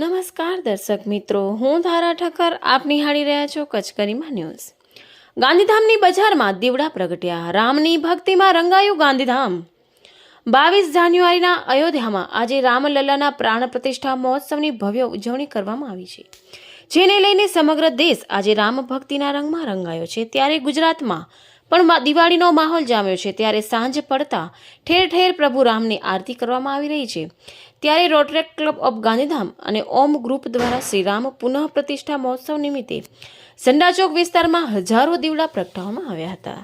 નમસ્કાર દર્શક મિત્રો, હું ધારા ઠક્કર આપ નિહાળી રહ્યા છો કચકરીમાં ન્યૂઝ. ગાંધીધામની બજારમાં દીવડા પ્રગટ્યા, રામની ભક્તિમાં રંગાયું ગાંધીધામ. બાવીસ જાન્યુઆરીના અયોધ્યામાં આજે રામલલ્લાના પ્રાણ પ્રતિષ્ઠા મહોત્સવની ભવ્ય ઉજવણી કરવામાં આવી છે. જેને લઈને સમગ્ર દેશ આજે રામ ભક્તિના રંગમાં રંગાયો છે. ત્યારે ગુજરાતમાં પણ દિવાળીનો માહોલ જામ્યો છે. ત્યારે સાંજ પડતા ઠેર ઠેર પ્રભુ રામની આરતી કરવામાં આવી રહી છે. ત્યારે રોટરેક ક્લબ ઓફ ગાંધીધામ અને ઓમ ગ્રુપ દ્વારા શ્રીરામ પુનઃ પ્રતિષ્ઠા મહોત્સવ નિમિત્તે સંડાચોક વિસ્તારમાં હજારો દીવડા પ્રગટાવવામાં આવ્યા હતા.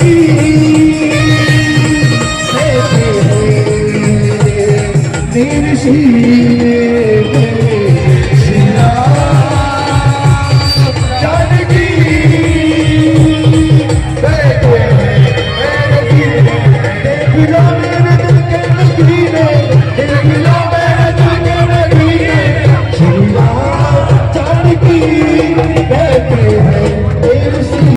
Thank you.